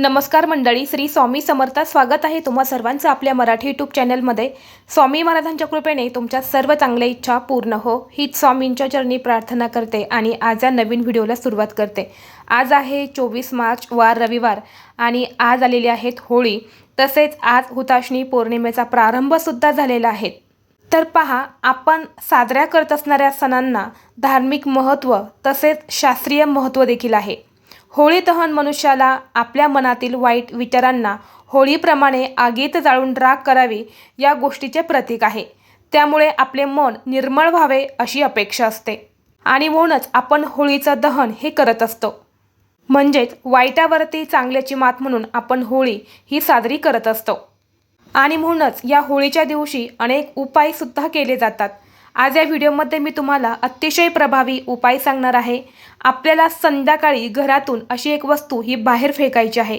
नमस्कार मंडळी श्री स्वामी समर्थ स्वागत आहे तुम्हा सर्वांचं आपल्या मराठी यूट्यूब चॅनलमध्ये. स्वामी महाराजांच्या कृपेने तुमच्या सर्व चांगल्या इच्छा पूर्ण हो हीच स्वामींच्या चरणी प्रार्थना करते आणि आज या नवीन व्हिडिओला सुरुवात करते. आज आहे चोवीस मार्च वार रविवार आणि आज आलेली आहेत होळी. तसेच आज हुताशनी पौर्णिमेचा प्रारंभसुद्धा झालेला आहे. तर पहा आपण साजऱ्या करत असणाऱ्या सणांना धार्मिक महत्त्व तसेच शास्त्रीय महत्त्व देखील आहे. होळी दहन मनुष्याला आपल्या मनातील वाईट विचारांना होळीप्रमाणे आगीत जाळून राग करावी या गोष्टीचे प्रतीक आहे. त्यामुळे आपले मन निर्मळ व्हावे अशी अपेक्षा असते. आणि म्हणूनच आपण होळीचं दहन हे करत असतो. म्हणजेच वाईटावरती चांगल्याची मात म्हणून आपण होळी ही साजरी करत असतो. आणि म्हणूनच या होळीच्या दिवशी अनेक उपायसुद्धा केले जातात. आज या व्हिडिओमध्ये मी तुम्हाला अतिशय प्रभावी उपाय सांगणार आहे. आपल्याला संध्याकाळी घरातून अशी एक वस्तू ही बाहेर फेकायची आहे.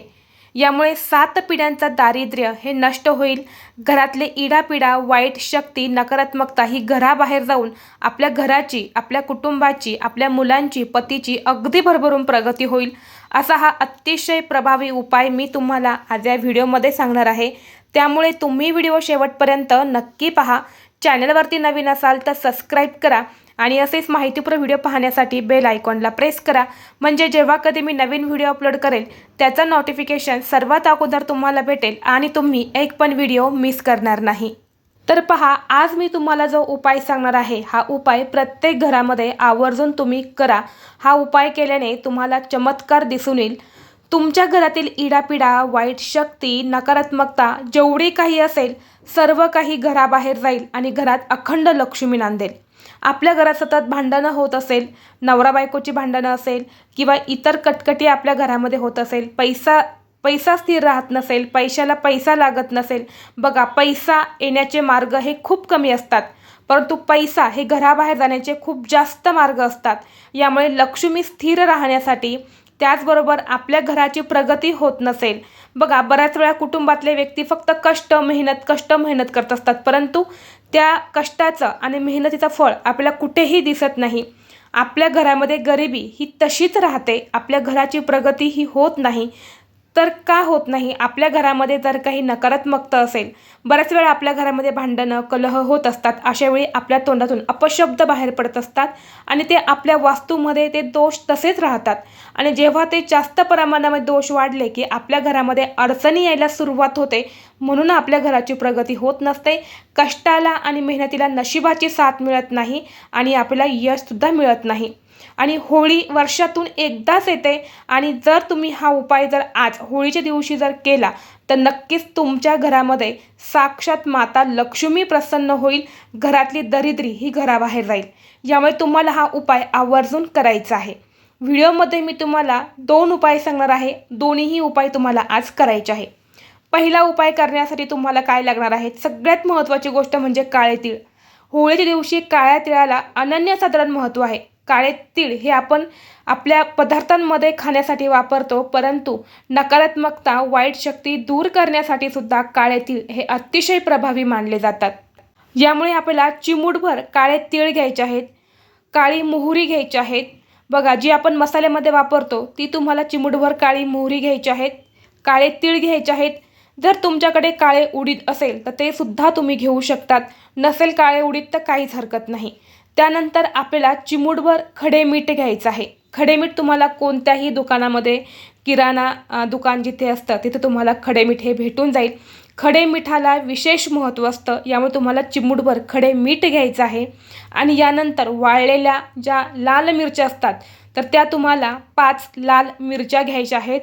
यामुळे सात पिढ्यांचं दारिद्र्य हे नष्ट होईल. घरातले इडापिडा वाईट शक्ती नकारात्मकता ही घराबाहेर जाऊन आपल्या घराची आपल्या कुटुंबाची आपल्या मुलांची पतीची अगदी भरभरून प्रगती होईल. असा हा अतिशय प्रभावी उपाय मी तुम्हाला आज या व्हिडिओमध्ये सांगणार आहे. त्यामुळे तुम्ही व्हिडिओ शेवटपर्यंत नक्की पहा. चॅनलवरती नवीन असाल तर सबस्क्राईब करा आणि असेच माहितीपूर्ण व्हिडिओ पाहण्यासाठी बेल आयकॉनला प्रेस करा. म्हणजे जेव्हा कधी मी नवीन व्हिडिओ अपलोड करेल त्याचं नोटिफिकेशन सर्वात अगोदर तुम्हाला भेटेल आणि तुम्ही एक पण व्हिडिओ मिस करणार नाही. तर पहा आज मी तुम्हाला जो उपाय सांगणार आहे हा उपाय प्रत्येक घरामध्ये आवर्जून तुम्ही करा. हा उपाय केल्याने तुम्हाला चमत्कार दिसून येईल. तुमच्या घरातील इडापिडा वाईट शक्ती नकारात्मकता जेवढी काही असेल सर्व काही घराबाहेर जाईल आणि घरात अखंड लक्ष्मी नांदेल. आपल्या घरात सतत भांडणं होत असेल नवरा बायकोची भांडणं असेल किंवा इतर कटकटी आपल्या घरामध्ये होत असेल पैसा पैसा स्थिर राहत नसेल पैशाला पैसा लागत नसेल बघा पैसा येण्याचे मार्ग हे खूप कमी असतात. परंतु पैसा हे घराबाहेर जाण्याचे खूप जास्त मार्ग असतात. यामुळे लक्ष्मी स्थिर राहण्यासाठी त्याचबरोबर आपल्या घराची प्रगती होत नसेल. बघा बऱ्याच वेळा कुटुंबातले व्यक्ती फक्त कष्ट मेहनत कष्ट मेहनत करत असतात. परंतु त्या कष्टाचं आणि मेहनतीचं फळ आपल्याला कुठेही दिसत नाही. आपल्या घरामध्ये गरिबी ही तशीच राहते. आपल्या घराची प्रगती ही होत नाही. तर का होत नाही? आपल्या घरामध्ये जर काही नकारात्मकता असेल बऱ्याच वेळा आपल्या घरामध्ये भांडणं कलह होत असतात. अशावेळी आपल्या तोंडातून अपशब्द बाहेर पडत असतात आणि ते आपल्या वास्तूमध्ये ते दोष तसेच राहतात. आणि जेव्हा ते जास्त प्रमाणामध्ये दोष वाढले की आपल्या घरामध्ये अडचणी यायला सुरुवात होते म्हणून आपल्या घराची प्रगती होत नसते. कष्टाला आणि मेहनतीला नशिबाची साथ मिळत नाही आणि आपल्याला यशसुद्धा मिळत नाही. आणि होळी वर्षातून एकदाच येते. आणि जर तुम्ही हा उपाय जर आज होळीच्या दिवशी जर केला तर नक्कीच तुमच्या घरामध्ये साक्षात माता लक्ष्मी प्रसन्न होईल. घरातली दरिद्री ही घराबाहेर राहील यामुळे तुम्हाला हा उपाय आवर्जून करायचा आहे. व्हिडिओमध्ये मी तुम्हाला दोन उपाय सांगणार आहे. दोन्हीही उपाय तुम्हाला आज करायचे आहे. पहिला उपाय करण्यासाठी तुम्हाला काय लागणार आहे? सगळ्यात महत्त्वाची गोष्ट म्हणजे काळे तीळ. होळीच्या दिवशी काळ्या तिळाला अनन्यसाधारण महत्त्व आहे. काळे तीळ हे आपण आपल्या पदार्थांमध्ये खाण्यासाठी वापरतो परंतु नकारात्मकता वाईट शक्ती दूर करण्यासाठी सुद्धा काळे तीळ हे अतिशय प्रभावी मानले जातात. यामुळे आपल्याला चिमूटभर काळे तीळ घ्यायचे आहेत काळी मोहरी घ्यायची आहेत. बघा जी आपण मसाल्यामध्ये वापरतो ती तुम्हाला चिमूटभर काळी मोहरी घ्यायची आहेत काळे तीळ घ्यायचे आहेत. जर तुमच्याकडे काळे उडीद असेल तर ते सुद्धा तुम्ही घेऊ शकतात. नसेल काळे उडीद तर काहीच हरकत नाही. त्यानंतर आपल्याला चिमूटभर खडे मीठ घ्यायचं आहे. खडे मीठ तुम्हाला कोणत्याही दुकानामध्ये किराणा दुकान जिथे असतं तिथे तुम्हाला खडे मीठ हे भेटून जाईल. खडे मिठाला विशेष महत्त्व असतं. यामुळे तुम्हाला चिमूटभर खडे मीठ घ्यायचं आहे. आणि यानंतर वाळलेल्या ज्या लाल मिरच्या असतात तर त्या तुम्हाला पाच लाल मिरच्या घ्यायच्या आहेत.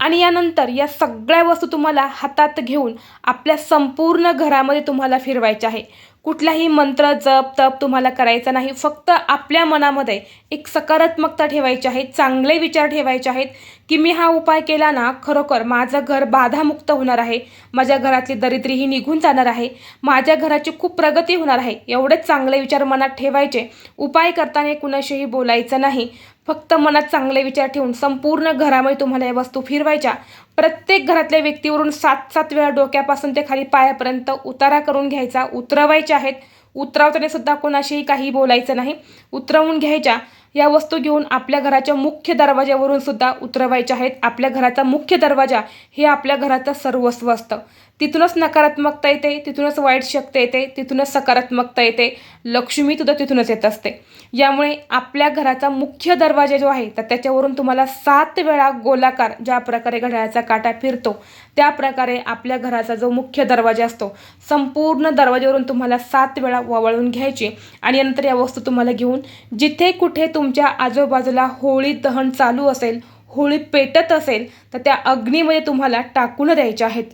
आणि यानंतर या सगळ्या वस्तू तुम्हाला हातात घेऊन आपल्या संपूर्ण घरामध्ये तुम्हाला फिरवायच्या आहे. कुठलाही मंत्र जप तप तुम्हाला करायचा नाही. फक्त आपल्या मनामध्ये एक सकारात्मकता ठेवायची आहे चांगले विचार ठेवायचे आहेत. की मी हा उपाय केला ना खरोखर माझं घर बाधामुक्त होणार आहे. माझ्या घरातली दरिद्री ही निघून जाणार आहे. माझ्या घराची खूप प्रगती होणार आहे. एवढेच चांगले विचार मनात ठेवायचे. उपाय करताना कुणाशीही बोलायचं नाही. फक्त मनात चांगले विचार ठेवून संपूर्ण घरामध्ये तुम्हाला या वस्तू फिरवायच्या. प्रत्येक घरातल्या व्यक्तीवरून सात सात वेळा डोक्यापासून ते खाली पायापर्यंत उतारा करून घ्यायचा. उतरवायच्या आहेत. उतरवताना सुद्धा कोणाशीही काही बोलायचं नाही. उतरवून घ्यायच्या. या वस्तू घेऊन आपल्या घराच्या मुख्य दरवाज्यावरून सुद्धा उतरवायच्या आहेत. आपल्या घराचा मुख्य दरवाजा हे आपल्या घराचं सर्वस्व असतं. तिथूनच नकारात्मकता येते तिथूनच वाईट शक्ती येते तिथूनच सकारात्मकता येते. लक्ष्मी सुद्धा तिथूनच येत असते. यामुळे आपल्या घराचा मुख्य दरवाजा जो आहे तर त्याच्यावरून तुम्हाला सात वेळा गोलाकार ज्या प्रकारे घड्याळाचा काटा फिरतो त्या प्रकारे आपल्या घराचा जो मुख्य दरवाजा असतो संपूर्ण दरवाज्यावरून तुम्हाला सात वेळा वळून घ्यायची. आणि नंतर या वस्तू तुम्हाला घेऊन जिथे कुठे तुमच्या आजूबाजूला होळी दहन चालू असेल होळी पेटत असेल तर त्या अग्नीमध्ये तुम्हाला टाकून द्यायच्या आहेत.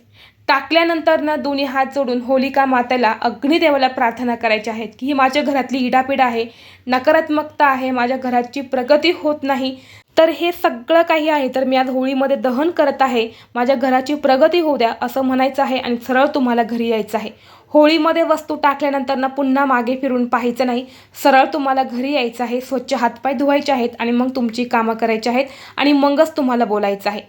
टाकल्यानंतर ना दोन्ही हात जोडून होलिका मातेला अग्निदेवाला प्रार्थना करायची आहेत की ही माझ्या घरातली इडापिडा आहे नकारात्मकता आहे माझ्या घराची प्रगती होत नाही. तर हे सगळं काही आहे तर मी आज होळीमध्ये दहन करत आहे माझ्या घराची प्रगती होऊ द्या असं म्हणायचं आहे आणि सरळ तुम्हाला घरी यायचं आहे. होळीमध्ये वस्तू टाकल्यानंतर ना पुन्हा मागे फिरून पाहायचं नाही. सरळ तुम्हाला घरी यायचं आहे स्वच्छ हातपाय धुवायचे आहेत आणि मग तुमची कामं करायची आहेत आणि मगच तुम्हाला बोलायचं आहे.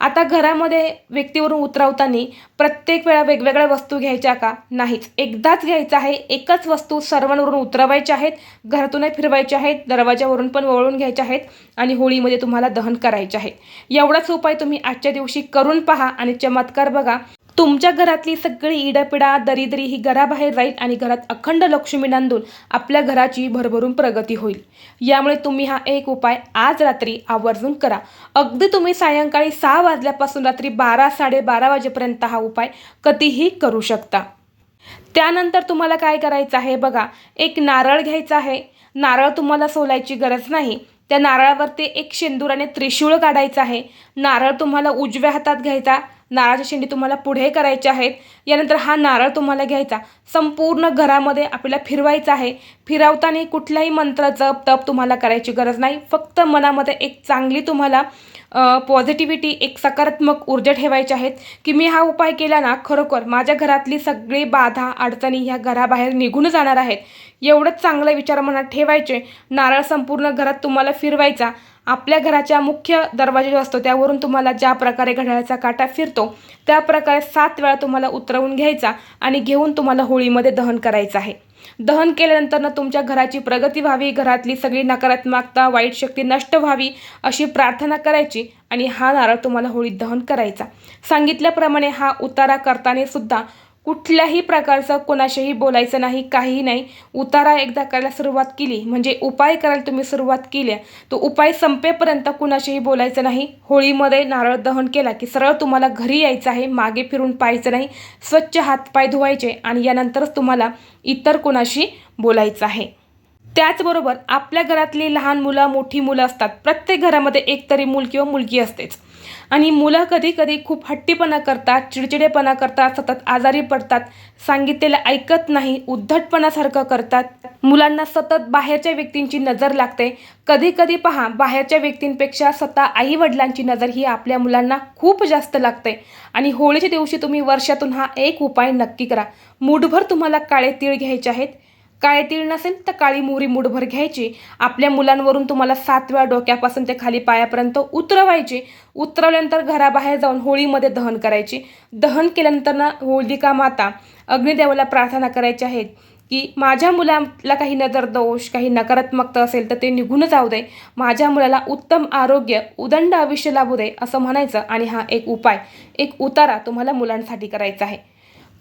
आता घरामध्ये व्यक्तीवरून उतरवताना प्रत्येक वेळा वेगवेगळ्या वस्तू घ्यायच्या का? नाहीच. एकदाच घ्यायचं आहे एकच वस्तू सर्वांवरून उतरवायच्या आहेत घरातूनही फिरवायच्या आहेत दरवाजावरून पण वळून घ्यायच्या आहेत आणि होळीमध्ये तुम्हाला दहन करायचे आहे. एवढाच उपाय तुम्ही आजच्या दिवशी करून पहा आणि चमत्कार बघा. तुमच्या घरातली सगळी इडापिडा दरिद्री ही घराबाहेर जाईल आणि घरात अखंड लक्ष्मी नांदून आपल्या घराची भरभरून प्रगती होईल. यामुळे तुम्ही हा एक उपाय आज रात्री आवर्जून करा. अगदी तुम्ही सायंकाळी सहा वाजल्यापासून रात्री बारा साडेबारा वाजेपर्यंत हा उपाय कधीही करू शकता. त्यानंतर तुम्हाला काय करायचं आहे बघा एक नारळ घ्यायचा आहे. नारळ तुम्हाला सोलायची गरज नाही. त्या नारळावरती एक शेंदुराने त्रिशूळ काढायचं आहे. नारळ तुम्हाला उजव्या हातात घ्यायचा नारळाच्या शेंडी तुम्हाला पुढे करायच्या आहेत. यानंतर हा नारळ तुम्हाला घ्यायचा. संपूर्ण घरामध्ये आपल्याला फिरवायचा आहे. फिरवताना कुठल्याही मंत्राचं तप तुम्हाला करायची गरज नाही. फक्त मनामध्ये एक चांगली तुम्हाला पॉझिटिव्हिटी एक सकारात्मक ऊर्जा ठेवायची आहेत. की मी हा उपाय केला ना खरोखर माझ्या घरातली सगळी बाधा अडचणी ह्या घराबाहेर निघून जाणार आहेत. एवढंच चांगलं विचार मनात ठेवायचे. नारळ संपूर्ण घरात तुम्हाला फिरवायचा. आपल्या घराच्या मुख्य दरवाजा जो असतो त्यावरून तुम्हाला ज्या प्रकारे घड्याळाचा काटा फिरतो त्या प्रकारे सात वेळा तुम्हाला उतरवून घ्यायचा आणि घेऊन तुम्हाला होळीमध्ये दहन करायचं आहे. दहन केल्यानंतर ना तुमच्या घराची प्रगती व्हावी घरातली सगळी नकारात्मकता वाईट शक्ती नष्ट व्हावी अशी प्रार्थना करायची आणि हा नारळ तुम्हाला होळीत दहन करायचा. सांगितल्याप्रमाणे हा उतारा करताना सुद्धा कुठल्याही प्रकारचं कोणाशीही बोलायचं नाही काहीही नाही. उतारा एकदा करायला सुरुवात केली. म्हणजे उपाय करायला तुम्ही सुरुवात केली तो उपाय संपेपर्यंत कुणाशीही बोलायचं नाही. होळीमध्ये नारळ दहन केला की सरळ तुम्हाला घरी यायचं आहे मागे फिरून पाहायचं नाही. स्वच्छ हातपाय धुवायचे आणि यानंतरच तुम्हाला इतर कोणाशी बोलायचं आहे. त्याचबरोबर आपल्या घरातली लहान मुलं मोठी मुलं असतात. प्रत्येक घरामध्ये एक तरी मूल किंवा मुलगी असतेच. आणि मुलं कधी कधी खूप हट्टीपणा करतात चिडचिडेपणा करतात सतत आजारी पडतात सांगितलेलं ऐकत नाही उद्धटपणासारखं करतात. मुलांना सतत बाहेरच्या व्यक्तींची नजर लागते. कधी कधी पहा बाहेरच्या व्यक्तींपेक्षा स्वतः आई वडिलांची नजर ही आपल्या मुलांना खूप जास्त लागते. आणि होळीच्या दिवशी तुम्ही वर्षातून हा एक उपाय नक्की करा. मूठभर तुम्हाला काळे तीळ घ्यायचे आहेत. काळे तीळ नसेल तर काळी मोहरी मुठभर घ्यायची. आपल्या मुलांवरून तुम्हाला सात वेळा डोक्यापासून ते खाली पायापर्यंत उतरवायचे. उतरवल्यानंतर घराबाहेर जाऊन होळीमध्ये दहन करायची. दहन केल्यानंतर ना होलिका माता? अग्निदेवाला प्रार्थना करायची आहेत की माझ्या मुलाला काही नजर दोष काही नकारात्मकता असेल तर ते निघून जाऊ दे. माझ्या मुलाला उत्तम आरोग्य उदंड आयुष्य लाभू दे असं म्हणायचं. आणि हा एक उपाय एक उतारा तुम्हाला मुलांसाठी करायचा आहे.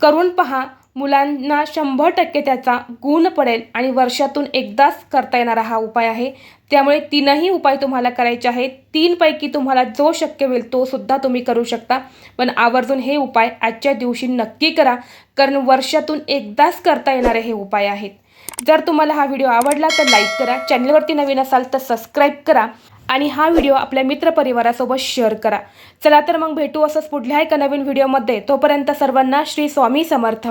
करून पहा मुलांना शंभर टक्के त्याचा गुण पडेल आणि वर्षातून एकदाच करता येणारा हा उपाय आहे. त्यामुळे तीनही उपाय तुम्हाला करायचे आहेत. तीनपैकी तुम्हाला जो शक्य होईल तो सुद्धा तुम्ही करू शकता. पण आवर्जून हे उपाय आजच्या दिवशी नक्की करा कारण वर्षातून एकदाच करता येणारे हे उपाय आहेत. जर तुम्हाला हा व्हिडिओ आवडला तर लाईक करा चॅनलवरती नवीन असाल तर सबस्क्राईब करा आणि हा व्हिडिओ आपल्या मित्रपरिवारासोबत शेअर करा. चला तर मग भेटू असंच पुढल्या एका नवीन व्हिडिओमध्ये. तोपर्यंत सर्वांना श्री स्वामी समर्थ.